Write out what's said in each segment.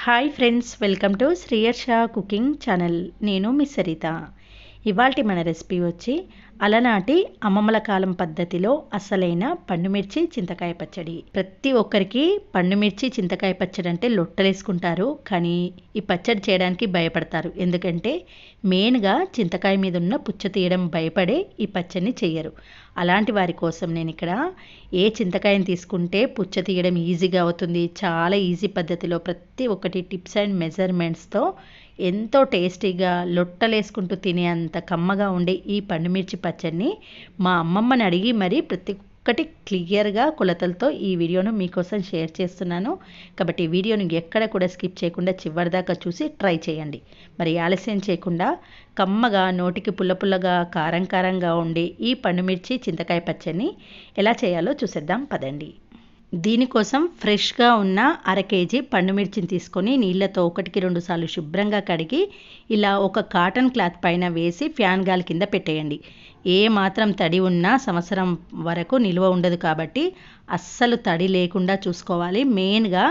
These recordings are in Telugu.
Hi friends welcome to Sriyarsha cooking channel నేను మిస్ సరిత ఇవాల్టి మన రెసిపీ వచ్చి అలనాటి అమ్మమ్మల కాలం పద్ధతిలో అసలైన పండుమిర్చి చింతకాయ పచ్చడి. ప్రతి ఒక్కరికి పండుమిర్చి చింతకాయ పచ్చడి అంటే లొట్టలేసుకుంటారు కానీ ఈ పచ్చడి చేయడానికి భయపడతారు. ఎందుకంటే మెయిన్గా చింతకాయ మీద ఉన్న పుచ్చ తీయడం భయపడే ఈ పచ్చడిని చేయరు అలాంటి వారి కోసం నేను ఇక్కడ ఏ చింతకాయని తీసుకుంటే పుచ్చ తీయడం ఈజీగా అవుతుంది చాలా ఈజీ పద్ధతిలో ప్రతి ఒక్కటి టిప్స్ అండ్ మెజర్మెంట్స్తో ఎంతో టేస్టీగా లొట్టలేసుకుంటూ తినే అంత కమ్మగా ఉండే ఈ పండుమిర్చి పచ్చడిని మా అమ్మమ్మని అడిగి మరీ ప్రతి ఒక్కటి క్లియర్గా కొలతలతో ఈ వీడియోను మీకోసం షేర్ చేస్తున్నాను. కాబట్టి ఈ ఎక్కడ కూడా స్కిప్ చేయకుండా చివరిదాకా చూసి ట్రై చేయండి. మరి ఆలస్యం చేయకుండా కమ్మగా నోటికి పుల్ల పుల్లగా కారం కారంగా ఉండే ఈ పండుమిర్చి చింతకాయ పచ్చడిని ఎలా చేయాలో చూసేద్దాం. పదండి. దీనికోసం ఫ్రెష్గా ఉన్న అర కేజీ పండుమిర్చిని తీసుకొని నీళ్ళతో ఒకటికి రెండు సార్లు శుభ్రంగా కడిగి ఇలా ఒక కాటన్ క్లాత్ పైన వేసి ఫ్యాన్ గాలి కింద పెట్టేయండి. ఏ మాత్రం తడి ఉన్నా సంవత్సరం వరకు నిల్వ ఉండదు కాబట్టి అస్సలు తడి లేకుండా చూసుకోవాలి. మెయిన్గా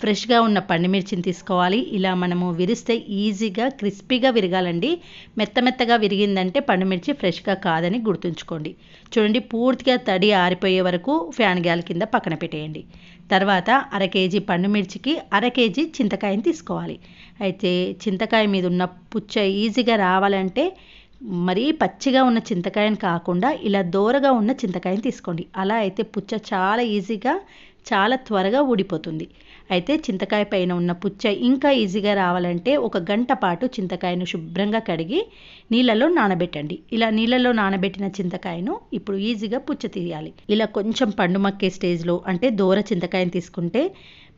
ఫ్రెష్గా ఉన్న పండుమిర్చిని తీసుకోవాలి. ఇలా మనము విరిస్తే ఈజీగా క్రిస్పీగా విరగాలండి. మెత్త మెత్తగా విరిగిందంటే పండుమిర్చి ఫ్రెష్గా కాదని గుర్తుంచుకోండి. చూడండి పూర్తిగా తడి ఆరిపోయే వరకు ఫ్యాన్ గ్యాల్ కింద పక్కన పెట్టేయండి. తర్వాత అర కేజీ పండుమిర్చికి అర కేజీ చింతకాయని తీసుకోవాలి. అయితే చింతకాయ మీద ఉన్న పుచ్చ ఈజీగా రావాలంటే మరీ పచ్చిగా ఉన్న చింతకాయని కాకుండా ఇలా దోరగా ఉన్న చింతకాయని తీసుకోండి. అలా అయితే పుచ్చ చాలా ఈజీగా చాలా త్వరగా ఊడిపోతుంది. అయితే చింతకాయ పైన ఉన్న పుచ్చ ఇంకా ఈజీగా రావాలంటే ఒక గంట పాటు చింతకాయను శుభ్రంగా కడిగి నీళ్ళలో నానబెట్టండి. ఇలా నీళ్ళలో నానబెట్టిన చింతకాయను ఇప్పుడు ఈజీగా పుచ్చ తీయాలి. ఇలా కొంచెం పండు మక్కే స్టేజ్లో అంటే దూర చింతకాయను తీసుకుంటే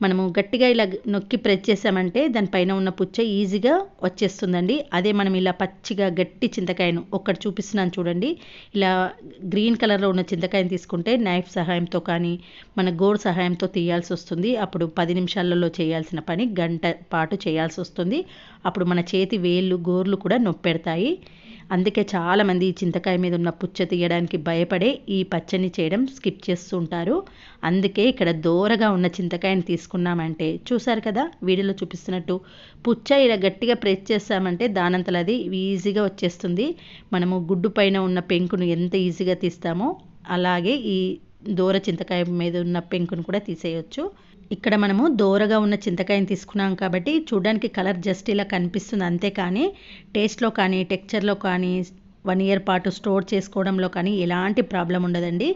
మనము గట్టిగా ఇలా నొక్కి ప్రెస్ చేసామంటే దానిపైన ఉన్న పుచ్చ ఈజీగా వచ్చేస్తుందండి. అదే మనం ఇలా పచ్చిగా గట్టి చింతకాయను ఒక్కటి చూపిస్తున్నాను చూడండి. ఇలా గ్రీన్ కలర్లో ఉన్న చింతకాయను తీసుకుంటే నైఫ్ సహాయంతో కానీ మన గోర్ సహాయంతో తీయాల్సి వస్తుంది. అప్పుడు పది నిమిషాలలో చేయాల్సిన పని గంట పాటు చేయాల్సి వస్తుంది. అప్పుడు మన చేతి వేళ్ళు గోర్లు కూడా నొప్పెడతాయి. అందుకే చాలామంది ఈ చింతకాయ మీద ఉన్న పుచ్చ తీయడానికి భయపడే ఈ పచ్చని చేయడం స్కిప్ చేస్తుంటారు అందుకే ఇక్కడ దూరగా ఉన్న చింతకాయని తీసుకున్నామంటే చూసారు కదా వీడియోలో చూపిస్తున్నట్టు పుచ్చ ఇలా గట్టిగా ప్రెస్ చేస్తామంటే దానంతలో అది ఈజీగా వచ్చేస్తుంది. మనము గుడ్డు పైన ఉన్న పెంకును ఎంత ఈజీగా తీస్తామో అలాగే ఈ దూర చింతకాయ మీద ఉన్న పెంకును కూడా తీసేయచ్చు. ఇక్కడ మనము దోరగా ఉన్న చింతకాయని తీసుకున్నాం కాబట్టి చూడడానికి కలర్ జస్ట్ ఇలా కనిపిస్తుంది అంతే కానీ టేస్ట్లో కానీ టెక్చర్లో కానీ వన్ ఇయర్ పాటు స్టోర్ చేసుకోవడంలో కానీ ఎలాంటి ప్రాబ్లం ఉండదండి.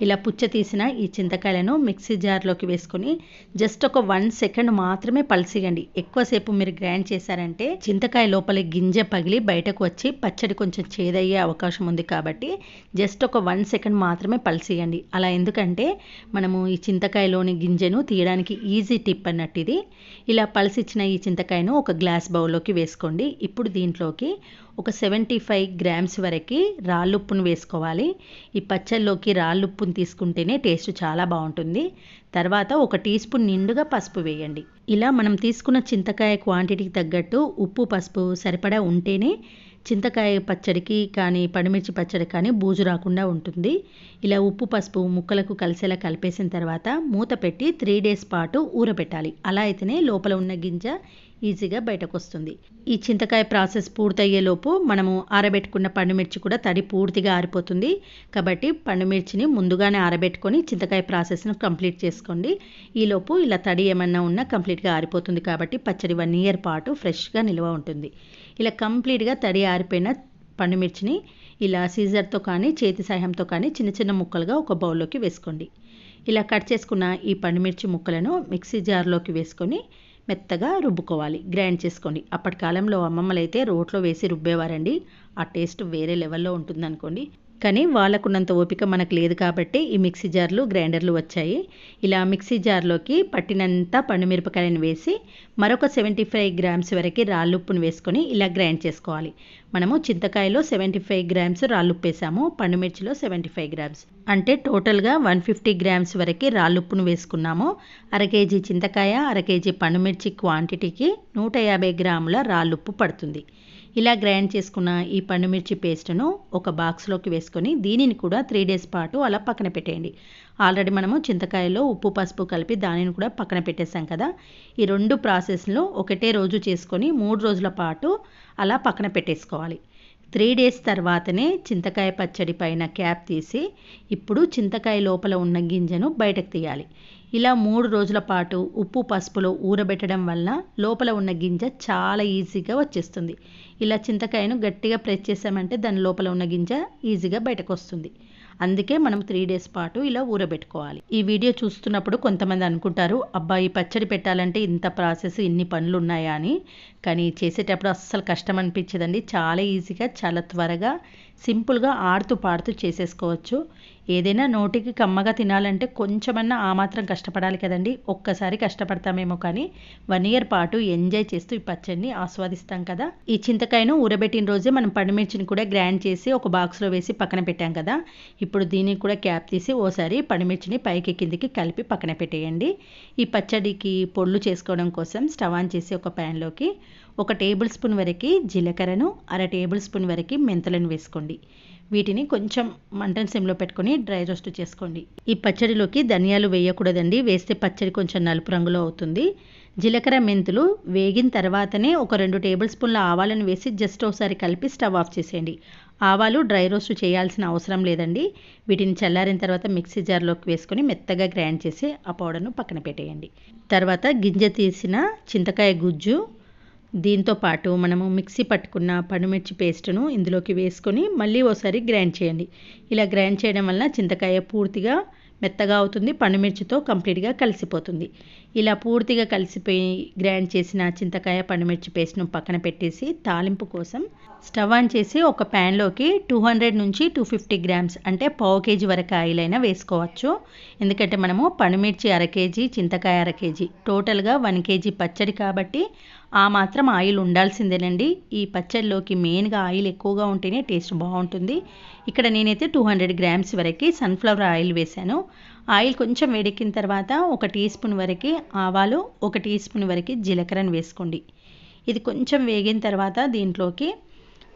ఇలా పుచ్చ తీసిన ఈ చింతకాయలను మిక్సీ జార్లోకి వేసుకొని జస్ట్ ఒక వన్ సెకండ్ మాత్రమే పలసిగండి ఎక్కువసేపు మీరు గ్రైండ్ చేశారంటే చింతకాయ లోపల గింజ పగిలి బయటకు వచ్చి పచ్చడి కొంచెం చేదయ్యే అవకాశం ఉంది కాబట్టి జస్ట్ ఒక వన్ సెకండ్ మాత్రమే పలసియండి. అలా ఎందుకంటే మనము ఈ చింతకాయలోని గింజను తీయడానికి ఈజీ టిప్ అన్నట్టు ఇది. ఇలా పలసిచ్చిన ఈ చింతకాయను ఒక గ్లాస్ బౌల్లోకి వేసుకోండి. ఇప్పుడు దీంట్లోకి ఒక సెవెంటీ ఫైవ్ గ్రామ్స్ వరకు రాళ్ళుప్పును వేసుకోవాలి. ఈ పచ్చళ్ళలోకి రాళ్ళుప్పును తీసుకుంటేనే టేస్ట్ చాలా బాగుంటుంది. తర్వాత ఒక టీ స్పూన్ నిండుగా పసుపు వేయండి. ఇలా మనం తీసుకున్న చింతకాయ క్వాంటిటీకి తగ్గట్టు ఉప్పు పసుపు సరిపడా ఉంటేనే చింతకాయ పచ్చడికి కానీ పడిమిర్చి పచ్చడి కానీ బూజు రాకుండా ఉంటుంది. ఇలా ఉప్పు పసుపు ముక్కలకు కలిసేలా కలిపేసిన తర్వాత మూత పెట్టి త్రీ డేస్ పాటు ఊరబెట్టాలి. అలా అయితేనే లోపల ఉన్న గింజ ఈజీగా బయటకు వస్తుంది ఈ చింతకాయ ప్రాసెస్ పూర్తయ్యేలోపు మనము ఆరబెట్టుకున్న పండుమిర్చి కూడా తడి పూర్తిగా ఆరిపోతుంది. కాబట్టి పండుమిర్చిని ముందుగానే ఆరబెట్టుకొని చింతకాయ ప్రాసెస్ను కంప్లీట్ చేసుకోండి. ఈలోపు ఇలా తడి ఏమన్నా ఉన్నా కంప్లీట్గా ఆరిపోతుంది కాబట్టి పచ్చడి వన్ ఇయర్ పాటు ఫ్రెష్గా నిల్వ ఉంటుంది. ఇలా కంప్లీట్గా తడి ఆరిపోయిన పండుమిర్చిని ఇలా సీజర్తో కానీ చేతి సహాయంతో కానీ చిన్న చిన్న ముక్కలుగా ఒక బౌల్లోకి వేసుకోండి. ఇలా కట్ చేసుకున్న ఈ పండుమిర్చి ముక్కలను మిక్సీ జార్లోకి వేసుకొని మెత్తగా రుబ్బుకోవాలి. గ్రైండ్ చేసుకోండి. అప్పటి కాలంలో అమ్మమ్మలు అయితే రోట్లో వేసి రుబ్బేవారండి. ఆ టేస్ట్ వేరే లెవెల్లో ఉంటుంది అనుకోండి కానీ వాళ్ళకున్నంత ఓపిక మనకు లేదు కాబట్టి ఈ మిక్సీ జార్లు గ్రైండర్లు వచ్చాయి. ఇలా మిక్సీ జార్లోకి పట్టినంత పండుమిరపకాయలను వేసి మరొక సెవెంటీ ఫైవ్ గ్రామ్స్ వరకు రాళ్ళుప్పును వేసుకొని ఇలా గ్రైండ్ చేసుకోవాలి. మనము చింతకాయలో సెవెంటీ ఫైవ్ గ్రామ్స్ రాళ్ళుప్పు వేసాము. పండుమిర్చిలో సెవెంటీ ఫైవ్ గ్రామ్స్. అంటే టోటల్గా వన్ ఫిఫ్టీ గ్రామ్స్ వరకు రాళ్ళుప్పును వేసుకున్నాము. అర కేజీ చింతకాయ అర కేజీ పండుమిర్చి క్వాంటిటీకి నూట యాభై గ్రాముల రాళ్ళుప్పు పడుతుంది. ఇలా గ్రైండ్ చేసుకున్న ఈ పండుమిర్చి పేస్ట్ను ఒక బాక్స్లోకి వేసుకొని దీనిని కూడా త్రీ డేస్ పాటు అలా పక్కన పెట్టేయండి. ఆల్రెడీ మనము చింతకాయలో ఉప్పు పసుపు కలిపి దానిని కూడా పక్కన పెట్టేసాం కదా. ఈ రెండు ప్రాసెస్లో ఒకటే రోజు చేసుకొని మూడు రోజుల పాటు అలా పక్కన పెట్టేసుకోవాలి. త్రీ డేస్ తర్వాతనే చింతకాయ పచ్చడి పైన క్యాప్ తీసి ఇప్పుడు చింతకాయ లోపల ఉన్న గింజను బయటకు తీయాలి. ఇలా మూడు రోజుల పాటు ఉప్పు పసుపులో ఊరబెట్టడం వల్ల లోపల ఉన్న గింజ చాలా ఈజీగా వచ్చేస్తుంది. ఇలా చింతకాయను గట్టిగా ప్రెస్ చేసామంటే దాని లోపల ఉన్న గింజ ఈజీగా బయటకు వస్తుంది అందుకే మనం త్రీ డేస్ పాటు ఇలా ఊరబెట్టుకోవాలి. ఈ వీడియో చూస్తున్నప్పుడు కొంతమంది అనుకుంటారు అబ్బా ఈ పచ్చడి పెట్టాలంటే ఇంత ప్రాసెస్ ఇన్ని పనులు ఉన్నాయా అని. కానీ చేసేటప్పుడు అస్సలు కష్టం అనిపించదండి. చాలా ఈజీగా చాలా త్వరగా సింపుల్గా ఆడుతూ పాడుతూ చేసేసుకోవచ్చు. ఏదైనా నోటికి కమ్మగా తినాలంటే కొంచెమన్నా ఆ మాత్రం కష్టపడాలి కదండి. ఒక్కసారి కష్టపడతామేమో కానీ వన్ ఇయర్ పాటు ఎంజాయ్ చేస్తూ ఈ పచ్చడిని ఆస్వాదిస్తాం కదా. ఈ చింతకాయను ఊరబెట్టిన రోజే మనం పండుమిర్చిని కూడా గ్రైండ్ చేసి ఒక బాక్స్లో వేసి పక్కన పెట్టాం కదా. ఇప్పుడు దీనికి కూడా క్యాప్ తీసి ఓసారి పండుమిర్చిని పైకి కిందికి కలిపి పక్కన పెట్టేయండి. ఈ పచ్చడికి పొళ్ళు చేసుకోవడం కోసం స్టవ్ ఆన్ చేసి ఒక ప్యాన్లోకి ఒక టేబుల్ స్పూన్ వరకు జీలకర్రను అర టేబుల్ స్పూన్ వరకు మెంతులను వేసుకోండి. వీటిని కొంచెం మంటన్ సిమ్లో పెట్టుకొని డ్రై రోస్ట్ చేసుకోండి. ఈ పచ్చడిలోకి ధనియాలు వేయకూడదండి. వేస్తే పచ్చడి కొంచెం నలుపు రంగులో అవుతుంది. జీలకర్ర మెంతులు వేగిన తర్వాతనే ఒక రెండు టేబుల్ స్పూన్ల ఆవాలను వేసి జస్ట్ ఒకసారి కలిపి స్టవ్ ఆఫ్ చేసేయండి. ఆవాలు డ్రై రోస్ట్ చేయాల్సిన అవసరం లేదండి. వీటిని చల్లారిన తర్వాత మిక్సీ జార్లోకి వేసుకొని మెత్తగా గ్రైండ్ చేసి ఆ పౌడర్ను పక్కన పెట్టేయండి. తర్వాత గింజ తీసిన చింతకాయ గుజ్జు దీంతో పాటు మనము మిక్సీ పట్టుకున్న పండుమిర్చి పేస్ట్ను ఇందులోకి వేసుకొని మళ్ళీ ఓసారి గ్రైండ్ చేయండి. ఇలా గ్రైండ్ చేయడం వల్ల చింతకాయ పూర్తిగా మెత్తగా అవుతుంది పండుమిర్చితో కంప్లీట్గా కలిసిపోతుంది. ఇలా పూర్తిగా కలిసిపోయి గ్రైండ్ చేసిన చింతకాయ పండుమిర్చి పేస్ట్ను పక్కన పెట్టేసి తాలింపు కోసం స్టవ్ ఆన్ చేసి ఒక ప్యాన్లోకి టూ హండ్రెడ్ నుంచి టూ ఫిఫ్టీ గ్రామ్స్ అంటే పావు కేజీ వరకు ఆయిల్ అయినా వేసుకోవచ్చు. ఎందుకంటే మనము పండుమిర్చి అర కేజీ చింతకాయ అర కేజీ టోటల్గా వన్ కేజీ పచ్చడి కాబట్టి ఆ మాత్రం ఆయిల్ ఉండాల్సిందేనండి. ఈ పచ్చడిలోకి మెయిన్గా ఆయిల్ ఎక్కువగా ఉంటేనే టేస్ట్ బాగుంటుంది. ఇక్కడ నేనైతే టూ హండ్రెడ్ గ్రామ్స్ వరకు సన్ఫ్లవర్ ఆయిల్ వేశాను. ఆయిల్ కొంచెం వేడెక్కిన తర్వాత ఒక టీ స్పూన్ వరకు ఆవాలు ఒక టీ స్పూన్ వరకు జీలకర్రను వేసుకోండి. ఇది కొంచెం వేగిన తర్వాత దీంట్లోకి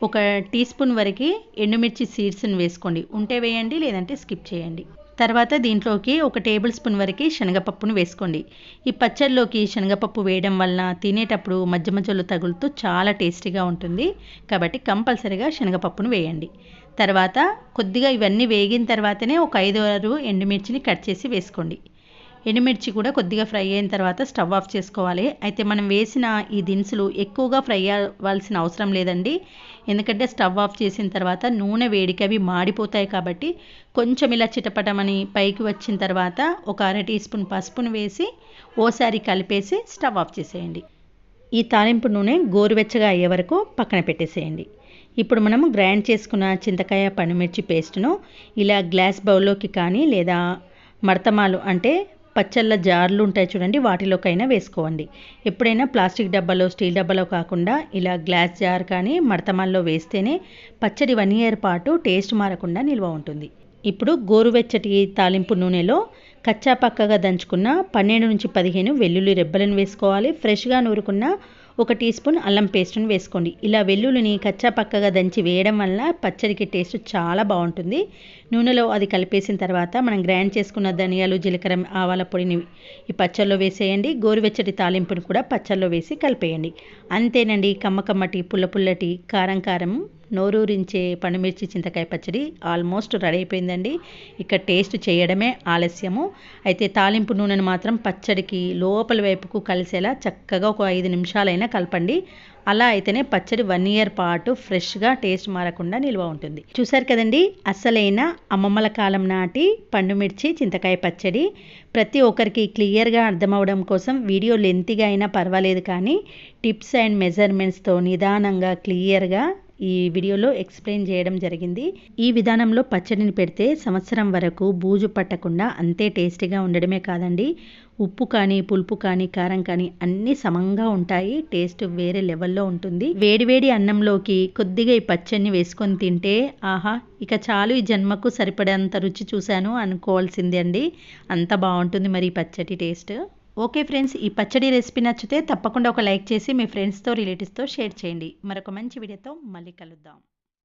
ఒక టీ స్పూన్ వరకు ఎండుమిర్చి సీడ్స్ని వేసుకోండి. ఉంటే వేయండి లేదంటే స్కిప్ చేయండి. తర్వాత దీంట్లోకి ఒక టేబుల్ స్పూన్ వరకు శనగపప్పును వేసుకోండి. ఈ పచ్చడిలోకి శనగపప్పు వేయడం వలన తినేటప్పుడు మధ్య మధ్యలో తగులుతూ చాలా టేస్టీగా ఉంటుంది. కాబట్టి కంపల్సరిగా శనగపప్పును వేయండి. తర్వాత కొద్దిగా ఇవన్నీ వేగిన తర్వాతనే ఒక ఐదు ఆరు ఎండుమిర్చిని కట్ చేసి వేసుకోండి. ఎండుమిర్చి కూడా కొద్దిగా ఫ్రై అయిన తర్వాత స్టవ్ ఆఫ్ చేసుకోవాలి. అయితే మనం వేసిన ఈ దినుసులు ఎక్కువగా ఫ్రై అవ్వాల్సిన అవసరం లేదండి. ఎందుకంటే స్టవ్ ఆఫ్ చేసిన తర్వాత నూనె వేడికి అవి మాడిపోతాయి కాబట్టి కొంచెం ఇలా చిటపటమని పైకి వచ్చిన తర్వాత ఒక అర టీ స్పూన్ పసుపును వేసి ఓసారి కలిపేసి స్టవ్ ఆఫ్ చేసేయండి. ఈ తాలింపు నూనె గోరువెచ్చగా అయ్యే వరకు పక్కన పెట్టేసేయండి. ఇప్పుడు మనం గ్రైండ్ చేసుకున్న చింతకాయ పండుమిర్చి పేస్ట్ను ఇలా గ్లాస్ బౌల్లోకి కానీ లేదా మడతమాలు అంటే పచ్చళ్ళ జార్లు ఉంటాయి చూడండి వాటిలోకైనా వేసుకోండి. ఎప్పుడైనా ప్లాస్టిక్ డబ్బాలో స్టీల్ డబ్బాలో కాకుండా ఇలా గ్లాస్ జార్ కానీ మడతమాల్లో వేస్తేనే పచ్చడి వన్ ఇయర్ పాటు టేస్ట్ మారకుండా నిల్వ ఉంటుంది. ఇప్పుడు గోరువెచ్చటి తాలింపు నూనెలో కచ్చా పక్కగా దంచుకున్న పన్నెండు నుంచి పదిహేను వెల్లుల్లి రెబ్బలను వేసుకోవాలి. ఫ్రెష్గా నూరుకున్న ఒక టీ స్పూన్ అల్లం పేస్ట్ని వేసుకోండి. ఇలా వెల్లుల్లిని కచ్చా పక్కగా దంచి వేయడం వల్ల పచ్చడికి టేస్ట్ చాలా బాగుంటుంది. నూనెలో అది కలిపేసిన తర్వాత మనం గ్రైండ్ చేసుకున్న ధనియాలు జీలకర్ర ఆవాల పొడిని ఈ పచ్చళ్ళలో వేసేయండి. గోరువెచ్చటి తాలింపుని కూడా పచ్చళ్ళలో వేసి కలిపేయండి. అంతేనండి. కమ్మకమ్మటి పుల్ల పుల్లటి కారం కారం. నోరూరించే పండుమిర్చి చింతకాయ పచ్చడి ఆల్మోస్ట్ రెడీ అయిపోయిందండి. ఇక టేస్ట్ చేయడమే ఆలస్యము. అయితే తాలింపు నూనెను మాత్రం పచ్చడికి లోపల వైపుకు కలిసేలా చక్కగా ఒక ఐదు నిమిషాలైనా కలపండి. అలా అయితేనే పచ్చడి వన్ ఇయర్ పాటు ఫ్రెష్గా టేస్ట్ మారకుండా నిల్వ ఉంటుంది. చూసారు కదండి అసలైన అమ్మమ్మల కాలం నాటి పండుమిర్చి చింతకాయ పచ్చడి. ప్రతి ఒక్కరికి క్లియర్గా అర్థమవడం కోసం వీడియో లెంతిగా అయినా పర్వాలేదు కానీ టిప్స్ అండ్ మెజర్మెంట్స్తో నిదానంగా క్లియర్గా ఈ వీడియోలో ఎక్స్ప్లెయిన్ చేయడం జరిగింది. ఈ విధానంలో పచ్చడిని పెడితే సంవత్సరం వరకు బూజు పట్టకుండా అంతే టేస్టీగా ఉండడమే కాదండి. ఉప్పు కానీ పులుపు కానీ కారం కానీ అన్నీ సమంగా ఉంటాయి. టేస్ట్ వేరే లెవెల్లో ఉంటుంది. వేడివేడి అన్నంలోకి కొద్దిగా ఈ పచ్చడిని వేసుకొని తింటే ఆహా ఇక చాలు ఈ జన్మకు సరిపడేంత రుచి చూశాను అనుకోవాల్సిందే అండి. అంత బాగుంటుంది మరి ఈ పచ్చడి టేస్ట్. ఓకే ఫ్రెండ్స్ ఈ పచ్చడి రెసిపీ నచ్చితే తప్పకుండా ఒక లైక్ చేసి మీ ఫ్రెండ్స్తో రిలేటివ్స్తో షేర్ చేయండి. మరొక మంచి వీడియోతో మళ్ళీ కలుద్దాం.